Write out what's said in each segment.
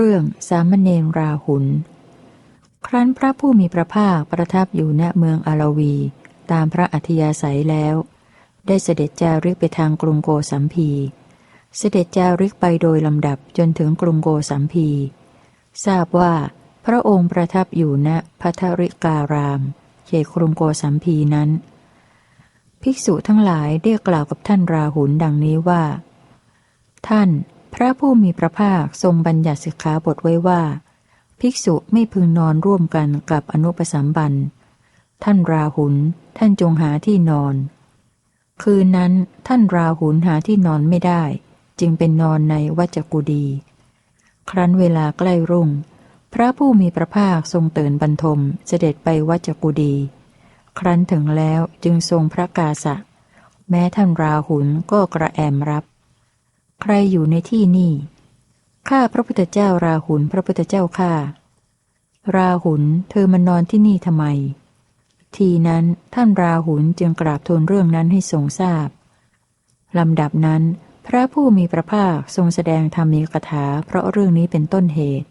รื่องสามเณรราหุล ครั้นพระผู้มีพระภาคประทับอยู่ณเมืองอาลวี ตามพระอัธยาศัยแล้ว ได้เสด็จจาริกไปทางกรุงโกสัมพี เสด็จจาริกไปโดยลำดับจนถึงกรุงโกสัมพี ทราบว่าพระองค์ประทับอยู่ณพัทริการาม เขตกรุงโกสัมพีนั้น ภิกษุทั้งหลายได้กล่าวกับท่านราหุลดังนี้ว่า ท่าน พระผู้มีพระภาคทรงบัญญัติสิกขาบทไว้ว่า ภิกษุไม่พึงนอนร่วมกันกับอนุปสัมบัน ท่านราหุลท่านจงหาที่นอน คืนนั้นท่านราหุลหาที่นอนไม่ได้ จึงเป็นนอนในวัจกุดี ครั้นเวลาใกล้รุ่ง พระผู้มีพระภาคทรงเตือนบรรทมเสด็จไปวัจกุดี ครั้นถึงแล้วจึงทรงพระกาสะแม้ท่านราหุลก็กระแอมรับ ใครอยู่ในที่นี่ข้าพระพุทธเจ้าราหุลพระพุทธเจ้าข้าราหุลเธอมานอนที่นี่ทำไม ทีนั้นท่านราหุลจึงกราบทูลเรื่องนั้นให้ทรงทราบลำดับนั้น พระผู้มีพระภาคทรงแสดงธรรมีกถาเพราะเรื่องนี้เป็นต้นเหตุ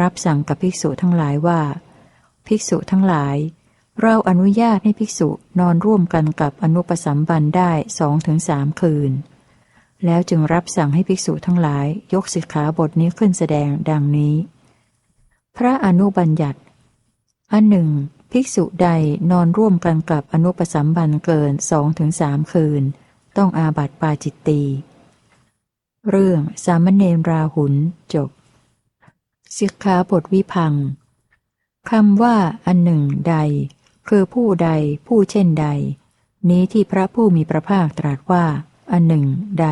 รับสั่งกับภิกษุทั้งหลายว่า ภิกษุทั้งหลาย เราอนุญาตให้ภิกษุนอนร่วมกันกับอนุปสัมบันได้สองถึงสามคืน แล้วจึงรับสั่งให้ภิกษุทั้งหลายยกสิกขาบทนี้ขึ้นแสดงดังนี้ พระอนุบัญญัติ อันหนึ่ง ภิกษุใดนอนร่วมกันกับอนุปสัมบันเกินสองถึงสามคืน ต้องอาบัติปาจิตตีเรื่องสามเณรราหุลจบสิกขาบทวิพังคำว่าอันหนึ่งใด คือผู้ใดผู้เช่นใด นี้ที่พระผู้มีพระภาคตรัสว่า อันหนึ่ง ใด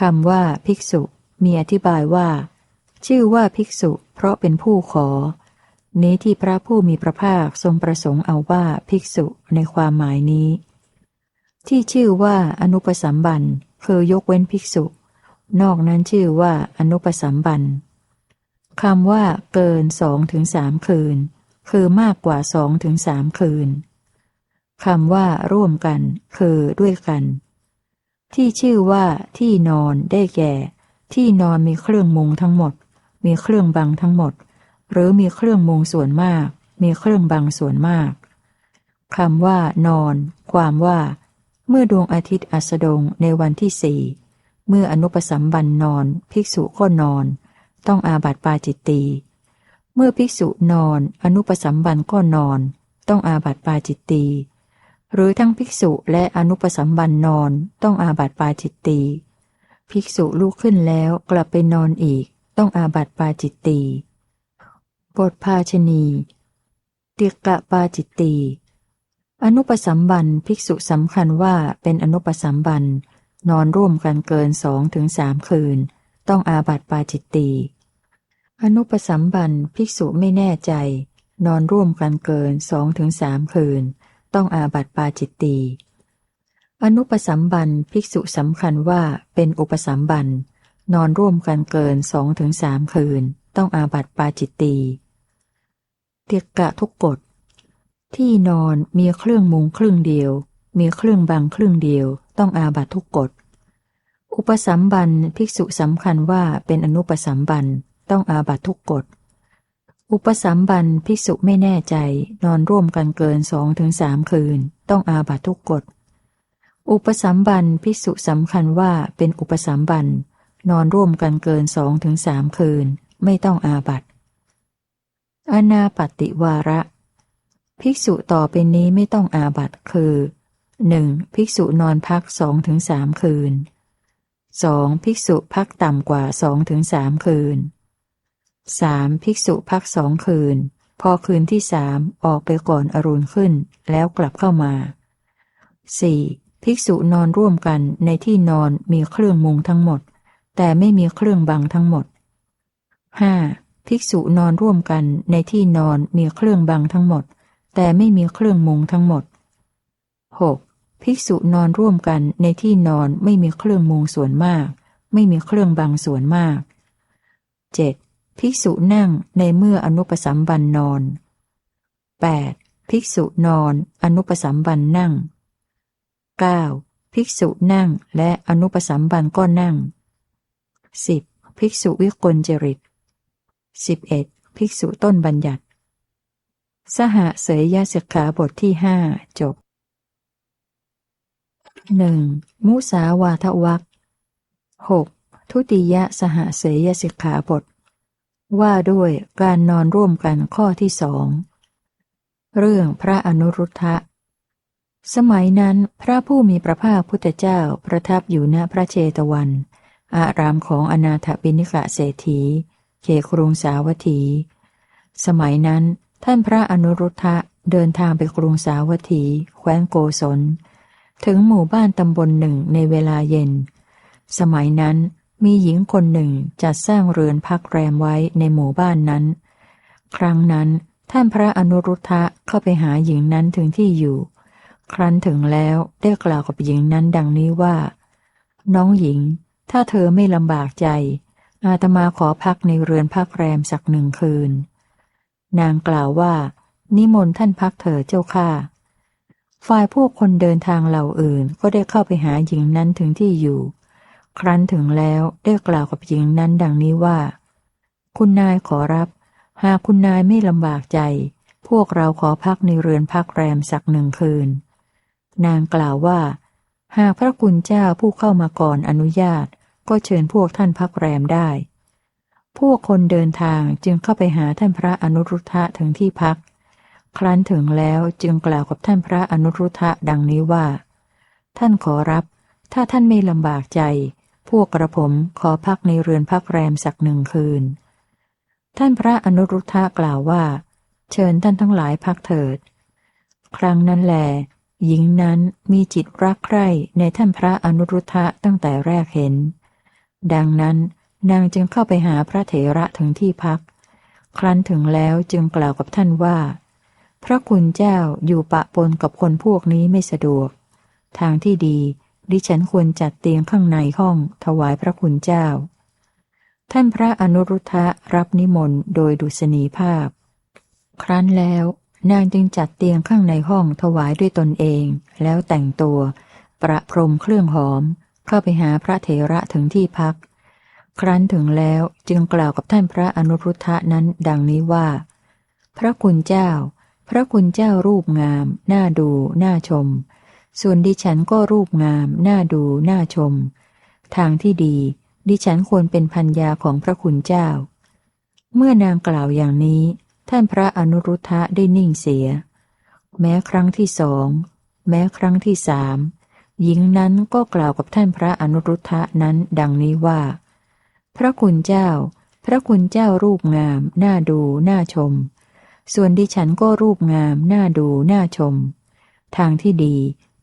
คำว่าภิกษุ มีอธิบายว่า ชื่อว่าภิกษุ เพราะเป็นผู้ขอ นี้ที่พระผู้มีพระภาคทรงประสงค์เอาว่าภิกษุในความหมายนี้ ที่ชื่อว่าอนุปสัมบันคือยกเว้นภิกษุ นอกนั้นชื่อว่าอนุปสัมบันคำว่า เกินสองถึงสามคืน คือมากกว่าสองถึงสามคืนคำว่า ร่วมกัน คือด้วยกัน ที่ชื่อว่าที่นอนได้แก่ ที่นอนมีเครื่องมุงทั้งหมด มีเครื่องบังทั้งหมด หรือมีเครื่องมุงส่วนมาก มีเครื่องบังส่วนมากคำว่า นอน ความว่า เมื่อดวงอาทิตย์อัสดงในวันที่สี่เมื่ออนุปสัมบันนอน ภิกษุก็นอน ต้องอาบัติปาจิตตีเมื่อภิกษุนอน อนุปสัมบันก็นอน ต้องอาบัติปาจิตตี หรือทั้งภิกษุและอนุปสัมบันนอนต้องอาบัติปาจิตตีภิกษุลุกขึ้นแล้วกลับไปนอนอีก ต้องอาบัติปาจิตตีบทภาชนีติกะปาจิตตีอนุปสัมบันภิกษุสำคัญว่าเป็นอนุปสัมบันนอนร่วมกันเกินสองถึงสามคืน ต้องอาบัติปาจิตตีอนุปสัมบันภิกษุไม่แน่ใจ นอนร่วมกันเกินสองถึงสามคืน ต้องอาบัติปาจิตตีอนุปสัมบันภิกษุสำคัญว่าเป็นอุปสัมบันนอนร่วมกันเกินสองถึงสามคืน ต้องอาบัติปาจิตตีเตียกะทุกกฎที่นอนมีเครื่องมุงครึ่งเดียว มีเครื่องบังครึ่งเดียว ต้องอาบัตทุกกฎ อุปสัมบันภิกษุสำคัญว่าเป็นอนุปสัมบันต้องอาบัตทุกกฎ อุปสัมบันภิกษุไม่แน่ใจ นอนร่วมกันเกินสองถึงสามคืน ต้องอาบัตทุกกฎ อุปสัมบันภิกษุสำคัญว่าเป็นอุปสัมบันนอนร่วมกันเกินสองถึงสามคืน ไม่ต้องอาบัตอนาปติวาระ ภิกษุต่อไปนี้ไม่ต้องอาบัตคือหนึ่งภิกษุนอนพักสองถึงสามคืนสองภิกษุพักต่ำกว่าสองถึงสามคืน สามภิกษุพักสองคืน พอคืนที่สามออกไปก่อนอรุณขึ้น แล้วกลับเข้ามาสี่ภิกษุนอนร่วมกันในที่นอนมีเครื่องมุงทั้งหมด แต่ไม่มีเครื่องบังทั้งหมดห้าภิกษุนอนร่วมกันในที่นอนมีเครื่องบังทั้งหมด แต่ไม่มีเครื่องมุงทั้งหมดหกภิกษุนอนร่วมกันในที่นอนไม่มีเครื่องมุงส่วนมาก ไม่มีเครื่องบังส่วนมากเจ็ด ภิกษุนั่งในเมื่ออนุปสัมบันนอน 8. ภิกษุนอน อนุปสัมบันนั่ง 9. ภิกษุนั่งและอนุปสัมบันก็นั่ง 10. ภิกษุวิกลจริต 11. ภิกษุต้นบัญญัติ สหเสยยสิกขาบทที่ห้าจบหนึ่งมุสาวาทวักหกทุติยสหเสยสิกขาบท ว่าด้วยการนอนร่วมกันข้อที่สอง เรื่องพระอนุรุทธะ สมัยนั้นพระผู้มีพระภาคพุทธเจ้าประทับอยู่ณพระเชตวัน อารามของอนาถบิณิกะเศรษฐี เขครุงสาวัตถี สมัยนั้นท่านพระอนุรุทธะเดินทางไปกรุงสาวัตถี แคว้นโกศล ถึงหมู่บ้านตำบลหนึ่งในเวลาเย็น สมัยนั้น มีหญิงคนหนึ่งจัดสร้างเรือนพักแรมไว้ในหมู่บ้านนั้น ครั้งนั้นท่านพระอนุรุทธะเข้าไปหาหญิงนั้นถึงที่อยู่ ครั้นถึงแล้วได้กล่าวกับหญิงนั้นดังนี้ว่า น้องหญิง ถ้าเธอไม่ลำบากใจ อาตมาขอพักในเรือนพักแรมสักหนึ่งคืน นางกล่าวว่า นิมนต์ท่านพักเถิดเจ้าข้าฝ่ายพวกคนเดินทางเหล่าอื่นก็ได้เข้าไปหาหญิงนั้นถึงที่อยู่ ครั้นถึงแล้วได้กล่าวกับหญิงนั้นดังนี้ว่า คุณนายขอรับ หากคุณนายไม่ลำบากใจ พวกเราขอพักในเรือนพักแรมสักหนึ่งคืน นางกล่าวว่า หากพระคุณเจ้าผู้เข้ามาก่อนอนุญาต ก็เชิญพวกท่านพักแรมได้ พวกคนเดินทางจึงเข้าไปหาท่านพระอนุรุทธะถึงที่พัก ครั้นถึงแล้วจึงกล่าวกับท่านพระอนุรุทธะดังนี้ว่า ท่านขอรับ ถ้าท่านไม่ลำบากใจ พวกกระผมขอพักในเรือนพักแรมสักหนึ่งคืน ท่านพระอนุรุทธะกล่าวว่า เชิญท่านทั้งหลายพักเถิด ครั้งนั้นแหลหญิงนั้นมีจิตรักใคร่ในท่านพระอนุรุทธะตั้งแต่แรกเห็น ดังนั้นนางจึงเข้าไปหาพระเถระถึงที่พัก ครั้นถึงแล้วจึงกล่าวกับท่านว่า พระคุณเจ้าอยู่ปะปนกับคนพวกนี้ไม่สะดวก ทางที่ดี ดิฉันควรจัดเตียงข้างในห้อง ถวายพระคุณเจ้า ท่านพระอนุรุทธะรับนิมนต์โดยดุษณีภาพ ครั้นแล้ว นางจึงจัดเตียงข้างในห้องถวายด้วยตนเอง แล้วแต่งตัว ประพรมเครื่องหอม เข้าไปหาพระเถระถึงที่พัก ครั้นถึงแล้วจึงกล่าวกับท่านพระอนุรุทธะนั้นดังนี้ว่า พระคุณเจ้า พระคุณเจ้ารูปงาม น่าดู น่าชม ส่วนดิฉันก็รูปงาม น่าดู น่าชม ทางที่ดี ดิฉันควรเป็นพัญญาของพระคุณเจ้า เมื่อนางกล่าวอย่างนี้ ท่านพระอนุรุทธะได้นิ่งเสีย แม้ครั้งที่สอง แม้ครั้งที่สามหญิงนั้นก็กล่าวกับท่านพระอนุรุทธะนั้นดังนี้ว่า พระคุณเจ้า พระคุณเจ้ารูปงาม น่าดู น่าชม ส่วนดิฉันก็รูปงาม น่าดู น่าชม ทางที่ดี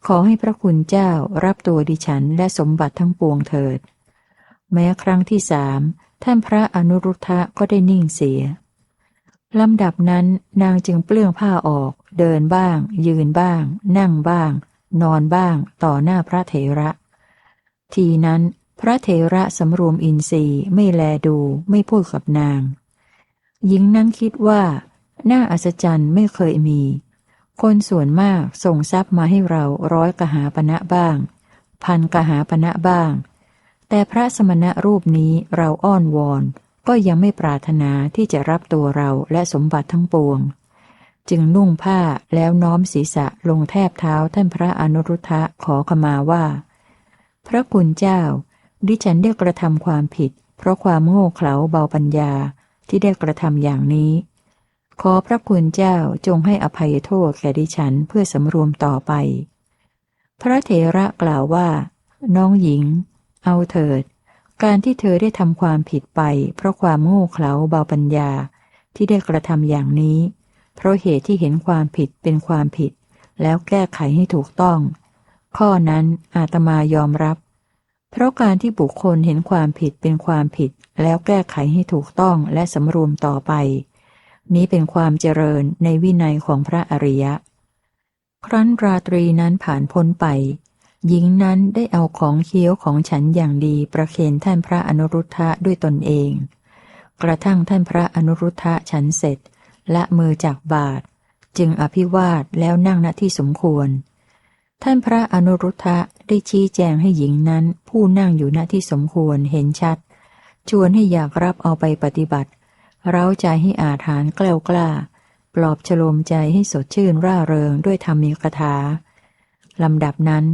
ขอให้พระคุณเจ้ารับตัวดิฉันและสมบัติทั้งปวงเถิด แม้ครั้งที่สามท่านพระอนุรุทธะก็ได้นิ่งเสียลำดับนั้นนางจึงเปลื้องผ้าออก เดินบ้าง ยืนบ้าง นั่งบ้าง นอนบ้าง ต่อหน้าพระเถระ ทีนั้นพระเถระสำรวมอินทรีย์ไม่แลดูไม่พูดกับนาง หญิงนั้นคิดว่าหน้าอัศจรรย์ไม่เคยมี คนส่วนมากส่งทรัพย์มาให้เราร้อยกหาปณะบ้าง พันกหาปณะบ้าง แต่พระสมณะรูปนี้เราอ้อนวอน ก็ยังไม่ปรารถนาที่จะรับตัวเราและสมบัติทั้งปวง จึงนุ่งผ้าแล้วน้อมศีรษะลงแทบเท้าท่านพระอนุรุทธะขอขมาว่า พระคุณเจ้า ดิฉันได้กระทำความผิด เพราะความโง่เขลาเบาปัญญาที่ได้กระทำอย่างนี้ ขอพระคุณเจ้าจงให้อภัยโทษแก่ดิฉันเพื่อสำรวมต่อไป พระเถระกล่าวว่า น้องหญิง เอาเถิด การที่เธอได้ทำความผิดไป เพราะความโง่เขลาเบาปัญญาที่ได้กระทำอย่างนี้ เพราะเหตุที่เห็นความผิดเป็นความผิด แล้วแก้ไขให้ถูกต้อง ข้อนั้นอาตมายอมรับ เพราะการที่บุคคลเห็นความผิดเป็นความผิด แล้วแก้ไขให้ถูกต้องและสำรวมต่อไป นี้เป็นความเจริญในวินัยของพระอริยะ ครั้นราตรีนั้นผ่านพ้นไป หญิงนั้นได้เอาของเคี้ยวของฉันอย่างดีประเคนท่านพระอนุรุทธะด้วยตนเอง กระทั่งท่านพระอนุรุทธะฉันเสร็จ ละมือจากบาท จึงอภิวาทแล้วนั่งณที่สมควร ท่านพระอนุรุทธะได้ชี้แจงให้หญิงนั้นผู้นั่งอยู่ณที่สมควรเห็นชัด ชวนให้อยากรับเอาไปปฏิบัติ เร้าใจให้อาถานแกล้วกล้า ปลอบฉโลมใจให้สดชื่นร่าเริงด้วยธรรมีกถาลำดับนั้น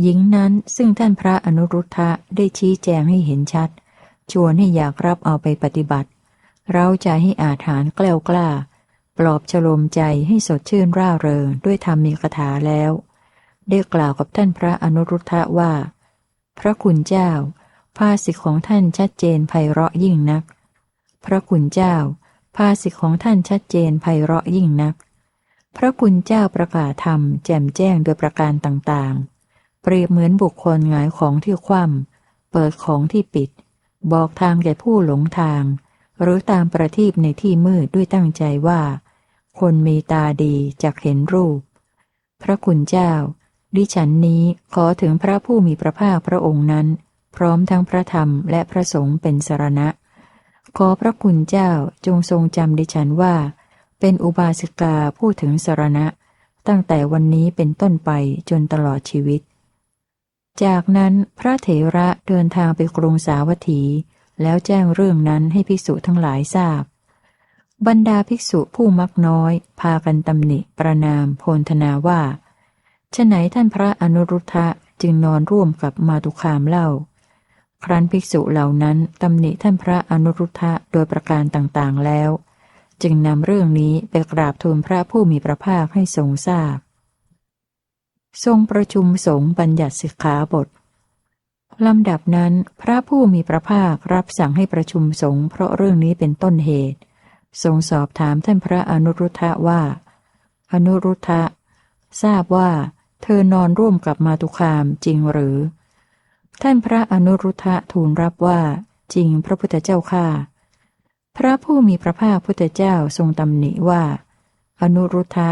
หญิงนั้นซึ่งท่านพระอนุรุทธะได้ชี้แจงให้เห็นชัด ชวนให้อยากรับเอาไปปฏิบัติ เร้าใจให้อาถานแกล้วกล้า ปลอบฉโลมใจให้สดชื่นร่าเริงด้วยธรรมีกถาแล้ว ได้กล่าวกับท่านพระอนุรุทธะว่า พระคุณเจ้าภาสิทของท่านชัดเจนไพเราะยิ่งนัก พระคุณเจ้า ภาสิทธิของท่านชัดเจนไพเราะยิ่งนัก พระคุณเจ้าประกาศธรรมแจ่มแจ้งโดยประการต่างๆ เปรียบเหมือนบุคคลหงายของที่คว่ำเปิดของที่ปิด บอกทางแก่ผู้หลงทาง หรือตามประทีปในที่มืดด้วยตั้งใจว่า คนมีตาดีจะเห็นรูป พระคุณเจ้า ดิฉันนี้ขอถึงพระผู้มีพระภาคพระองค์นั้น พร้อมทั้งพระธรรมและพระสงฆ์เป็นสรณะ ขอพระคุณเจ้าจงทรงจำดิฉันว่า เป็นอุบาสิกาผู้ถึงสรณะ ตั้งแต่วันนี้เป็นต้นไปจนตลอดชีวิต จากนั้นพระเถระเดินทางไปกรุงสาวัตถี แล้วแจ้งเรื่องนั้นให้ภิกษุทั้งหลายทราบ บรรดาภิกษุผู้มักน้อย พากันตำหนิประนามโพนธนาว่าฉไหนท่านพระอนุรุทธะจึงนอนร่วมกับมาตุคามเล่า ครั้นภิกษุเหล่านั้นตำหนิท่านพระอนุรุทธะโดยประการต่างๆแล้ว จึงนำเรื่องนี้ไปกราบทูลพระผู้มีพระภาคให้ทรงทราบ ทรงประชุมสงฆ์บัญญัติสิกขาบทลำดับนั้น พระผู้มีพระภาครับสั่งให้ประชุมสงฆ์เพราะเรื่องนี้เป็นต้นเหตุ ทรงสอบถามท่านพระอนุรุทธะว่า อนุรุทธะทราบว่า เธอนอนร่วมกับมาตุคามจริงหรือ ท่านพระอนุรุทธะทูลรับว่า จริงพระพุทธเจ้าข้าพระผู้มีพระภาคพุทธเจ้าทรงตำหนิว่า อนุรุทธะ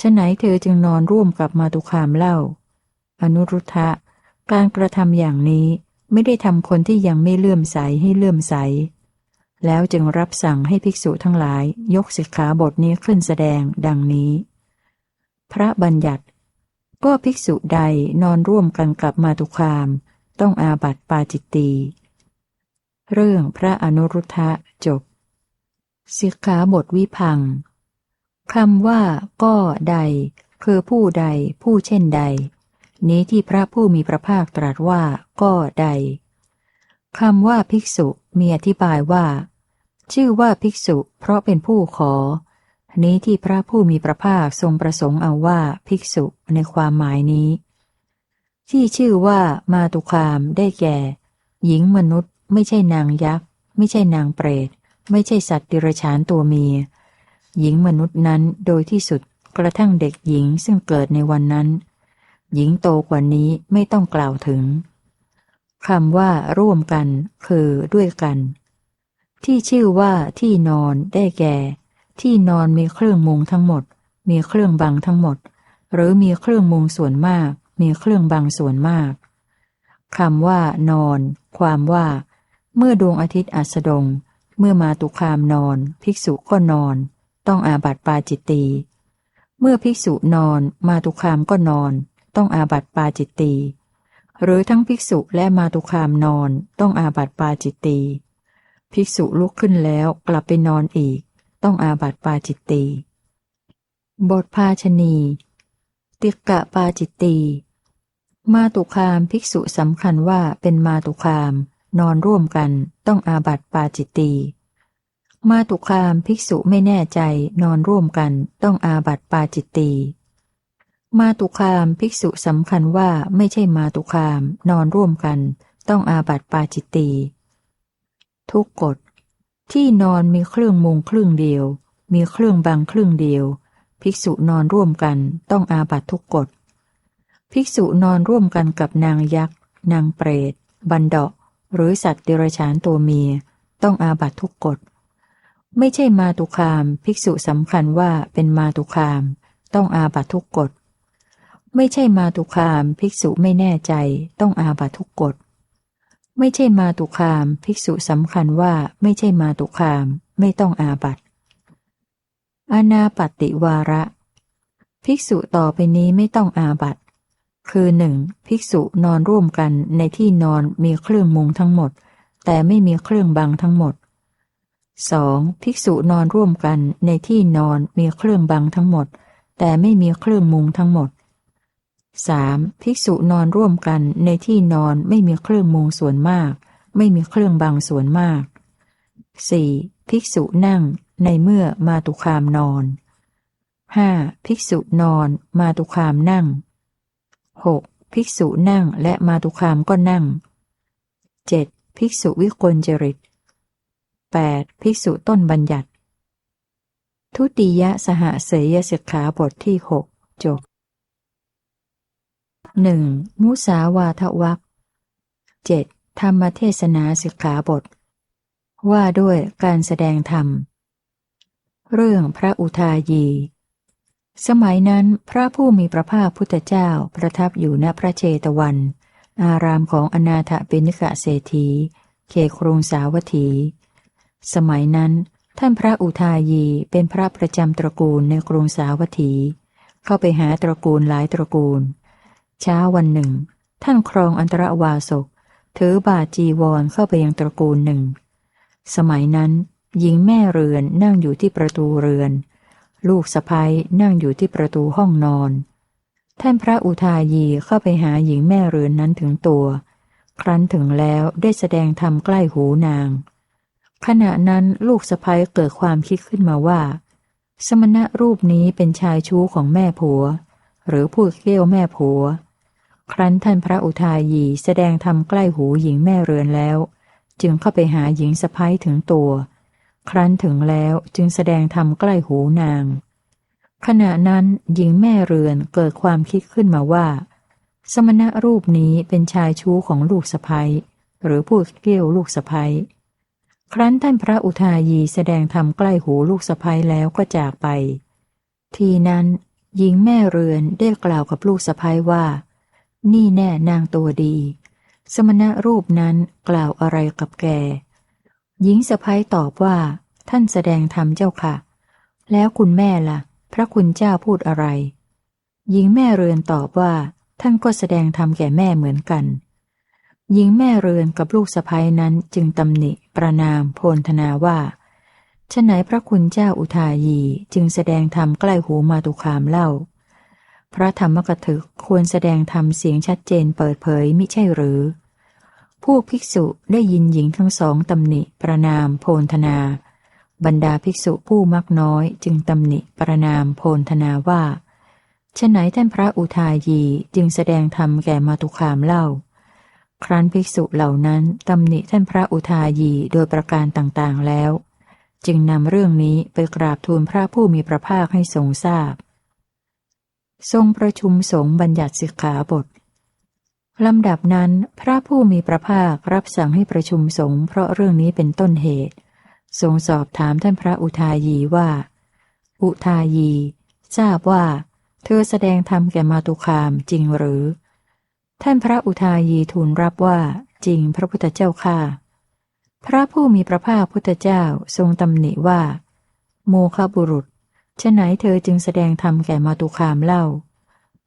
ฉะไหนเธอจึงนอนร่วมกับมาตุคามเล่า อนุรุทธะการกระทำอย่างนี้ไม่ได้ทำคนที่ยังไม่เลื่อมใสให้เลื่อมใส แล้วจึงรับสั่งให้ภิกษุทั้งหลายยกสิกขาบทนี้ขึ้นแสดงดังนี้ พระบัญญัติ ก็ภิกษุใดนอนร่วมกันกับมาตุคาม ต้องอาบัติปาจิตตีเรื่องพระอนุรุทธะจบสิกขาบทวิพังคำว่าก็ใด คือผู้ใด ผู้เช่นใด นี้ที่พระผู้มีพระภาคตรัสว่าก็ใดคำว่าภิกษุมีอธิบายว่า ชื่อว่าภิกษุ เพราะเป็นผู้ขอ นี้ที่พระผู้มีพระภาคทรงประสงค์เอาว่าภิกษุในความหมายนี้ ที่ชื่อว่ามาตุคามได้แก่ หญิงมนุษย์ ไม่ใช่นางยักษ์ ไม่ใช่นางเปรต ไม่ใช่สัตว์ดิรฉานตัวเมีย หญิงมนุษย์นั้นโดยที่สุดกระทั่งเด็กหญิงซึ่งเกิดในวันนั้น หญิงโตกว่านี้ไม่ต้องกล่าวถึงคำว่าร่วมกัน คือด้วยกัน ที่ชื่อว่าที่นอนได้แก่ ที่นอนมีเครื่องมุงทั้งหมด มีเครื่องบังทั้งหมด หรือมีเครื่องมุงส่วนมาก มีเครื่องบังส่วนมากคำว่า นอน ความว่า เมื่อดวงอาทิตย์อัสดง เมื่อมาตุคามนอน ภิกษุก็นอน ต้องอาบัติปาจิตตีเมื่อภิกษุนอน มาตุคามก็นอน ต้องอาบัติปาจิตตีหรือทั้งภิกษุและมาตุคามนอนต้องอาบัติปาจิตตีภิกษุลุกขึ้นแล้วกลับไปนอนอีก ต้องอาบัติปาจิตตีบทภาชนี ติกะปาจิตตี มาตุคามภิกษุสำคัญว่าเป็นมาตุคาม นอนร่วมกันต้องอาบัติปาจิตตีมาตุคามภิกษุไม่แน่ใจนอนร่วมกันต้องอาบัติปาจิตตีมาตุคามภิกษุสำคัญว่าไม่ใช่มาตุคาม นอนร่วมกัน ต้องอาบัติปาจิตตีทุกกฎที่นอนมีเครื่องมุงครึ่งเดียว มีเครื่องบังครึ่งเดียว ภิกษุนอนร่วมกัน ต้องอาบัตทุกกฎ ภิกษุนอนร่วมกันกับนางยักษ์ นางเปรต บันดาหรือสัตว์เดรัจฉานตัวเมีย ต้องอาบัตทุกกฎ ไม่ใช่มาตุคาม ภิกษุสำคัญว่าเป็นมาตุคาม ต้องอาบัตทุกกฎ ไม่ใช่มาตุคาม ภิกษุไม่แน่ใจ ต้องอาบัตทุกกฎ ไม่ใช่มาตุคาม ภิกษุสำคัญว่าไม่ใช่มาตุคาม ไม่ต้องอาบัตอนาปติวาระ ภิกษุต่อไปนี้ไม่ต้องอาบัต คือหนึ่งภิกษุนอนร่วมกันในที่นอนมีเครื่องมุงทั้งหมด แต่ไม่มีเครื่องบังทั้งหมด 2. ภิกษุนอนร่วมกันในที่นอนมีเครื่องบังทั้งหมด แต่ไม่มีเครื่องมุงทั้งหมด 3. ภิกษุนอนร่วมกันในที่นอนไม่มีเครื่องมุงส่วนมาก ไม่มีเครื่องบังส่วนมาก 4. ภิกษุนั่งในเมื่อมาตุคามนอน 5. ภิกษุนอนมาตุคามนั่ง 6. ภิกษุนั่งและมาตุคามก็นั่ง 7. ภิกษุวิกลจริต 8. ภิกษุต้นบัญญัติ ทุติยสหเสยสิกขาบทที่หกจบหนึ่งมุสาวาทวักเจ็ดธรรมเทศนาสิกขาบท ว่าด้วยการแสดงธรรม เรื่องพระอุทายี สมัยนั้นพระผู้มีพระภาคพุทธเจ้าประทับอยู่ณพระเชตวัน อารามของอนาถปิณิกะเศรษฐีเขครุงสาวัตถี สมัยนั้น ท่านพระอุทายีเป็นพระประจำตระกูลในกรุงสาวัตถี เข้าไปหาตระกูลหลายตระกูล เช้าวันหนึ่ง ท่านครองอันตรวาสก ถือบาจีวรเข้าไปยังตระกูลหนึ่ง สมัยนั้น หญิงแม่เรือนนั่งอยู่ที่ประตูเรือน ลูกสะพ้ยนั่งอยู่ที่ประตูห้องนอน ท่านพระอุทายีเข้าไปหาหญิงแม่เรือนนั้นถึงตัว ครั้นถึงแล้วได้แสดงธรรมใกล้หูนาง ขณะนั้นลูกสะพ้ยเกิดความคิดขึ้นมาว่า สมณะรูปนี้เป็นชายชู้ของแม่ผัว หรือพูดเกี้ยวแม่ผัว ครั้นท่านพระอุทายีแสดงธรรมใกล้หูหญิงแม่เรือนแล้ว จึงเข้าไปหาหญิงสะพ้ยถึงตัว ครั้นถึงแล้วจึงแสดงธรรมใกล้หูนาง ขณะนั้นหญิงแม่เรือนเกิดความคิดขึ้นมาว่า สมณะรูปนี้เป็นชายชู้ของลูกสะพ้ยหรือผู้เกี้ยวลูกสะพ้ยครั้นท่านพระอุทายีแสดงธรรมใกล้หูลูกสะพ้ยแล้วก็จากไป ทีนั้นหญิงแม่เรือนได้กล่าวกับลูกสะพ้ยว่า นี่แน่นางตัวดี สมณะรูปนั้นกล่าวอะไรกับแก หญิงสะพ้ยตอบว่า ท่านแสดงธรรมเจ้าค่ะ แล้วคุณแม่ละ่ะ พระคุณเจ้าพูดอะไร หญิงแม่เรือนตอบว่า ท่านก็แสดงธรรมแก่แม่เหมือนกัน หญิงแม่เรือนกับลูกสะพ้ยนั้นจึงตำหนิ ประนาม โพลธนาว่าฉไหนพระคุณเจ้าอุทายีจึงแสดงธรรมใกล้หูมาตุคามเล่า พระธรรมกถึกควรแสดงธรรมเสียงชัดเจนเปิดเผยมิใช่หรือ ผู้ภิกษุได้ยินหญิงทั้งสองตำหนิประนามโพนธนา บรรดาภิกษุผู้มักน้อยจึงตำหนิประนามโพนธนาว่าฉไหนท่านพระอุทายีจึงแสดงธรรมแก่มาตุคามเล่า ครั้นภิกษุเหล่านั้นตำหนิท่านพระอุทายีโดยประการต่างๆแล้ว จึงนำเรื่องนี้ไปกราบทูลพระผู้มีพระภาคให้ทรงทราบ ทรงประชุมสงฆ์บัญญัติสิกขาบท ลำดับนั้น พระผู้มีพระภาครับสั่งให้ประชุมสงฆ์เพราะเรื่องนี้เป็นต้นเหตุ ทรงสอบถามท่านพระอุทายีว่า อุทายี ทราบว่า เธอแสดงธรรมแก่มาตุคามจริงหรือ ท่านพระอุทายีทูลรับว่า จริงพระพุทธเจ้าข้าพระผู้มีพระภาคพุทธเจ้าทรงตำหนิว่า โมคบุรุษฉไหนเธอจึงแสดงธรรมแก่มาตุคามเล่า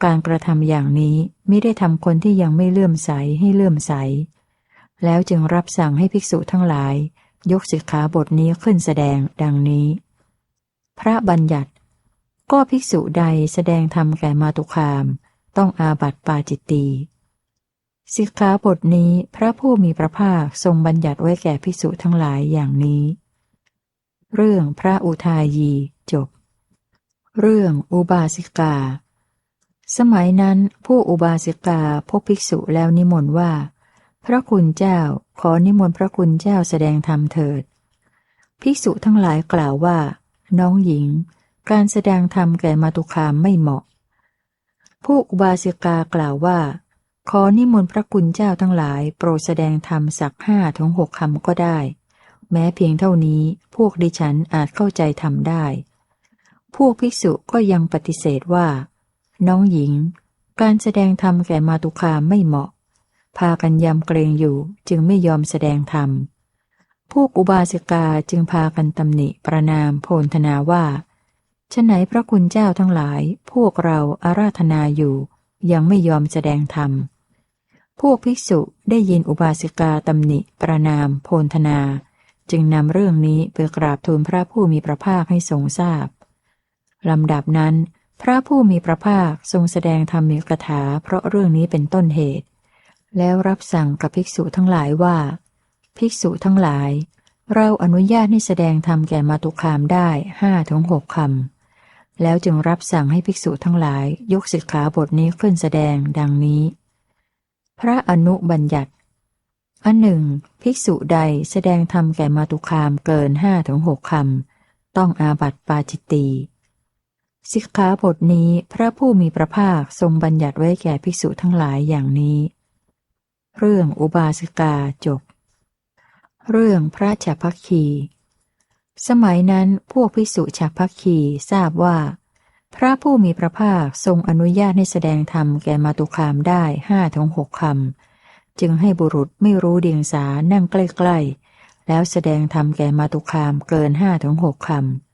การกระทำอย่างนี้ไม่ได้ทำคนที่ยังไม่เลื่อมใสให้เลื่อมใส แล้วจึงรับสั่งให้ภิกษุทั้งหลาย ยกสิกขาบทนี้ขึ้นแสดงดังนี้ พระบัญญัติ ก็ภิกษุใดแสดงธรรมแก่มาตุคาม ต้องอาบัติปาจิตตีสิกขาบทนี้พระผู้มีพระภาคทรงบัญญัติไว้แก่ภิกษุทั้งหลายอย่างนี้ เรื่องพระอุทายีจบ เรื่องอุบาสิกา สมัยนั้นผู้อุบาสิกาพบภิกษุแล้วนิมนต์ว่า พระคุณเจ้าขอนิมนต์พระคุณเจ้าแสดงธรรมเถิด ภิกษุทั้งหลายกล่าวว่า น้องหญิง การแสดงธรรมแก่มาตุคามไม่เหมาะ ผู้อุบาสิกากล่าวว่า ขอนิมนต์พระคุณเจ้าทั้งหลายโปรดแสดงธรรมสักห้าถึงหกคำก็ได้ แม้เพียงเท่านี้พวกดิฉันอาจเข้าใจทำได้ พวกภิกษุก็ยังปฏิเสธว่า น้องหญิง การแสดงธรรมแก่มาตุคามไม่เหมาะ พากันยำเกรงอยู่จึงไม่ยอมแสดงธรรมพวกอุบาสิกาจึงพากันตำหนิประนามโพลธนาว่าฉไหนพระคุณเจ้าทั้งหลาย พวกเราอาราธนาอยู่ ยังไม่ยอมแสดงธรรม พวกภิกษุได้ยินอุบาสิกาตำหนิ ประนาม โพลธนา จึงนำเรื่องนี้ไปกราบทูลพระผู้มีพระภาคให้ทรงทราบลำดับนั้น พระผู้มีพระภาคทรงแสดงธรรมีกถาเพราะเรื่องนี้เป็นต้นเหตุ แล้วรับสั่งกับภิกษุทั้งหลายว่า ภิกษุทั้งหลาย เราอนุญาตให้แสดงธรรมแก่มาตุคามได้ห้าถึงหกคำแล้วจึงรับสั่งให้ภิกษุทั้งหลายยกสิกขาบทนี้ขึ้นแสดงดังนี้ พระอนุบัญญัติอันหนึ่ง ภิกษุใดแสดงธรรมแก่มาตุคามเกินห้าถึงหกคำต้องอาบัติปาจิตตี สิกขาบทนี้พระผู้มีพระภาคทรงบัญญัติไว้แก่ภิกษุทั้งหลายอย่างนี้ เรื่องอุบาสิกาจบ เรื่องพระฉัพพคี สมัยนั้นพวกภิกษุฉัพพคีทราบว่า พระผู้มีพระภาคทรงอนุญาตให้แสดงธรรมแก่มาตุคามได้ห้าถึงหกคำจึงให้บุรุษไม่รู้เดียงสานั่งใกล้ ๆ แล้วแสดงธรรมแก่มาตุคามเกินห้าถึงหกคำ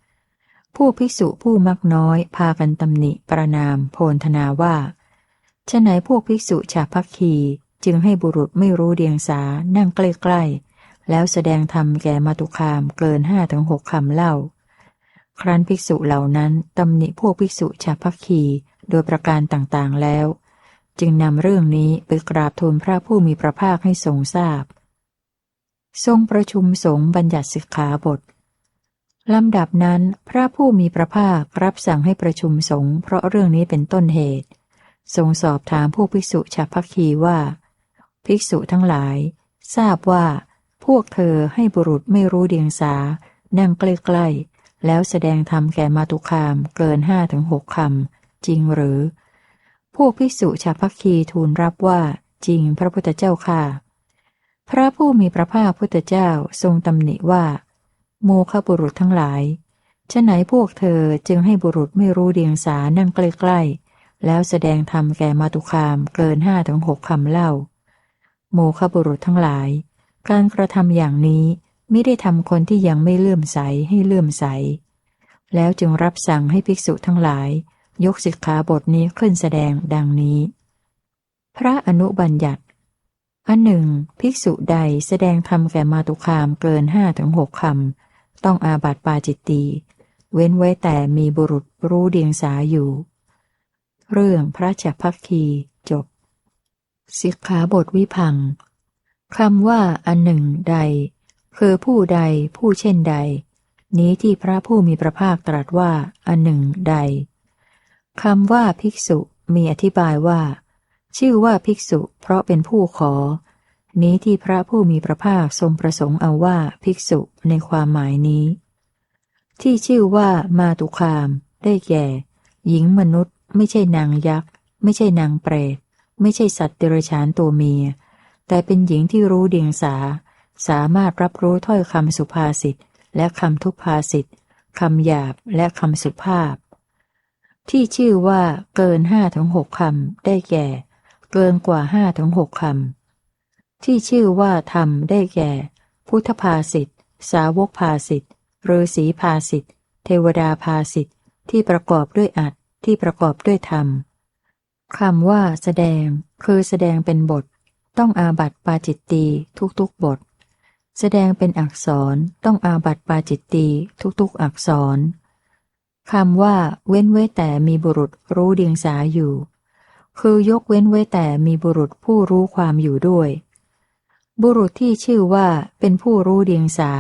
ผู้ภิกษุผู้มักน้อยพากันตำหนิประนาม โพนธนาว่าฉะไหนพวกภิกษุชาพักคีจึงให้บุรุษไม่รู้เดียงสานั่งใกล้ๆ แล้วแสดงธรรมแก่มาตุคามเกินห้าถึงหกคำเล่า ครั้นภิกษุเหล่านั้นตำหนิพวกภิกษุชาพักคีโดยประการต่างๆแล้ว จึงนำเรื่องนี้ไปกราบทูลพระผู้มีพระภาคให้ทรงทราบ ทรงประชุมสงฆ์บัญญัติสิกขาบท ลำดับนั้น พระผู้มีพระภาครับสั่งให้ประชุมสงฆ์เพราะเรื่องนี้เป็นต้นเหตุ ทรงสอบถามผู้ภิกษุชาพักคีว่า ภิกษุทั้งหลาย ทราบว่า พวกเธอให้บุรุษไม่รู้เดียงสา นั่งใกล้ๆ แล้วแสดงธรรมแก่มาตุคามเกินห้าถึงหกคำจริงหรือ พวกภิกษุชาพักคีทูลรับว่า จริงพระพุทธเจ้าค่ะ พระผู้มีพระภาคพุทธเจ้าทรงตำหนิว่า โมฆะบุรุษทั้งหลายฉะไหนพวกเธอจึงให้บุรุษไม่รู้เดียงสานั่งใกล้ๆ แล้วแสดงธรรมแก่มาตุคามเกินห้าถึงหกคำเล่า โมฆะบุรุษทั้งหลาย การกระทำอย่างนี้ไม่ได้ทำคนที่ยังไม่เลื่อมใสให้เลื่อมใส แล้วจึงรับสั่งให้ภิกษุทั้งหลาย ยกสิกขาบทนี้ขึ้นแสดงดังนี้ พระอนุบัญญัติอันหนึ่ง ภิกษุใดแสดงธรรมแก่มาตุคามเกินห้าถึงหกคำ ต้องอาบัติปาจิตตีเว้นไว้แต่มีบุรุษรู้เดียงสาอยู่ เรื่องพระจักพักคีจบ สิกขาบทวิพังคำว่าอันหนึ่งใด คือผู้ใดผู้เช่นใด นี้ที่พระผู้มีพระภาคตรัสว่าอันหนึ่งใดคำว่าภิกษุมีอธิบายว่า ชื่อว่าภิกษุ เพราะเป็นผู้ขอ นี้ที่พระผู้มีพระภาคทรงประสงค์เอาว่าภิกษุในความหมายนี้ ที่ชื่อว่ามาตุคาม ได้แก่ หญิงมนุษย์ ไม่ใช่นางยักษ์ ไม่ใช่นางเปรต ไม่ใช่สัตว์เดรัจฉานตัวเมีย แต่เป็นหญิงที่รู้เดียงสา สามารถรับรู้ถ้อยคำสุภาษิตและคำทุพภาษิตคำหยาบและคำสุภาพ ที่ชื่อว่าเกินห้าถึงหกคำได้แก่ เกินกว่าห้าถึงหกคำ ที่ชื่อว่าธรรมได้แก่ พุทธภาสิทธสาวกภาสิทธฤาษีภาสิทธเทวดาภาสิทธที่ประกอบด้วยอัดที่ประกอบด้วยธรรมคำว่าแสดง คือแสดงเป็นบท ต้องอาบัตปาจิตตีทุกๆบท แสดงเป็นอักษรต้องอาบัตปาจิตตีทุกๆอักษรคำว่า เว้นไว้แต่มีบุรุษรู้เดียงสาอยู่ คือยกเว้นไว้แต่มีบุรุษผู้รู้ความอยู่ด้วย บุรุษที่ชื่อว่าเป็นผู้รู้เดียงสา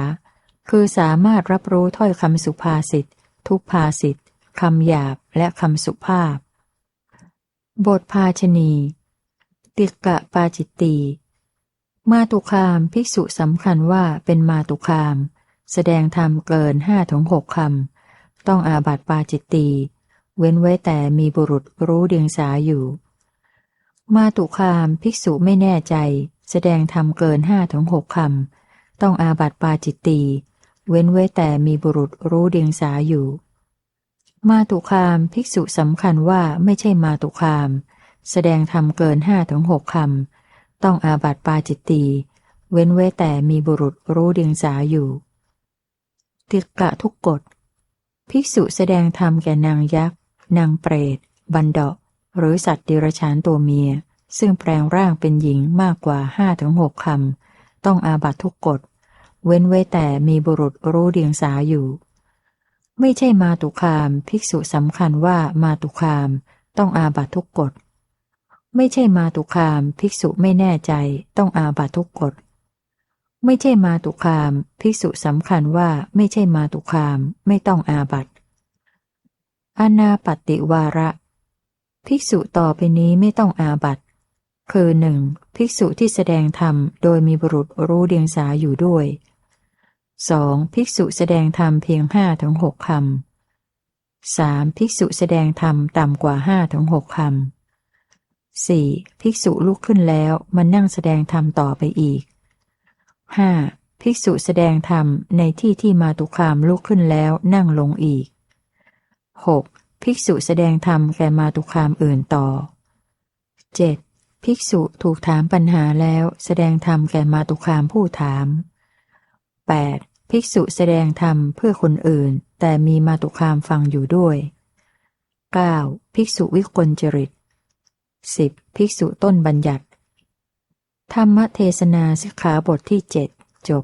คือสามารถรับรู้ถ้อยคำสุภาษิตทุกภาษิตคำหยาบและคำสุภาพ บทภาชนี ติกะปาจิตตี มาตุคามภิกษุสำคัญว่าเป็นมาตุคาม แสดงธรรมเกินห้าถึงหกคำ ต้องอาบัติปาจิตตี เว้นไว้แต่มีบุรุษรู้เดียงสาอยู่ มาตุคามภิกษุไม่แน่ใจ แสดงธรรมเกินห้าถึงหกคำ ต้องอาบัติปาจิตตี เว้นไว้แต่มีบุรุษรู้เดียงสาอยู่ มาตุคามภิกษุสำคัญว่าไม่ใช่มาตุคาม แสดงธรรมเกินห้าถึงหกคำ ต้องอาบัติปาจิตตี เว้นไว้แต่มีบุรุษรู้เดียงสาอยู่ติกะทุกกฎ ภิกษุแสดงธรรมแก่นางยักษ์ นางเปรต บันดาหรือสัตว์ดิรชานตัวเมีย ซึ่งแปลงร่างเป็นหญิงมากกว่าห้าถึงหกคำ ต้องอาบัตทุกกฎ เว้นไว้แต่มีบุรุษรู้เดียงสาอยู่ ไม่ใช่มาตุคาม ภิกษุสำคัญว่ามาตุคาม ต้องอาบัตทุกกฎ ไม่ใช่มาตุคาม ภิกษุไม่แน่ใจ ต้องอาบัตทุกกฎ ไม่ใช่มาตุคาม ภิกษุสำคัญว่าไม่ใช่มาตุคาม ไม่ต้องอาบัตอนาปตติวาระ ภิกษุต่อไปนี้ไม่ต้องอาบัต คือหนึ่งภิกษุที่แสดงธรรมโดยมีบุรุษรู้เดียงสาอยู่ด้วยสองภิกษุแสดงธรรมเพียงห้าถึงหกคำสามภิกษุแสดงธรรมต่ำกว่าห้าถึงหกคำสี่ภิกษุลุกขึ้นแล้วมันนั่งแสดงธรรมต่อไปอีกห้าภิกษุแสดงธรรมในที่ที่มาตุคามลุกขึ้นแล้วนั่งลงอีกหกภิกษุแสดงธรรมแก่มาตุคามอื่นต่อเจ็ด ภิกษุถูกถามปัญหาแล้วแสดงธรรมแก่มาตุคามผู้ถาม 8. ภิกษุแสดงธรรมเพื่อคนอื่น แต่มีมาตุคามฟังอยู่ด้วย 9. ภิกษุวิกลจริต 10. ภิกษุต้นบัญญัติ ธรรมเทศนาสิกขาบทที่เจ็ดจบ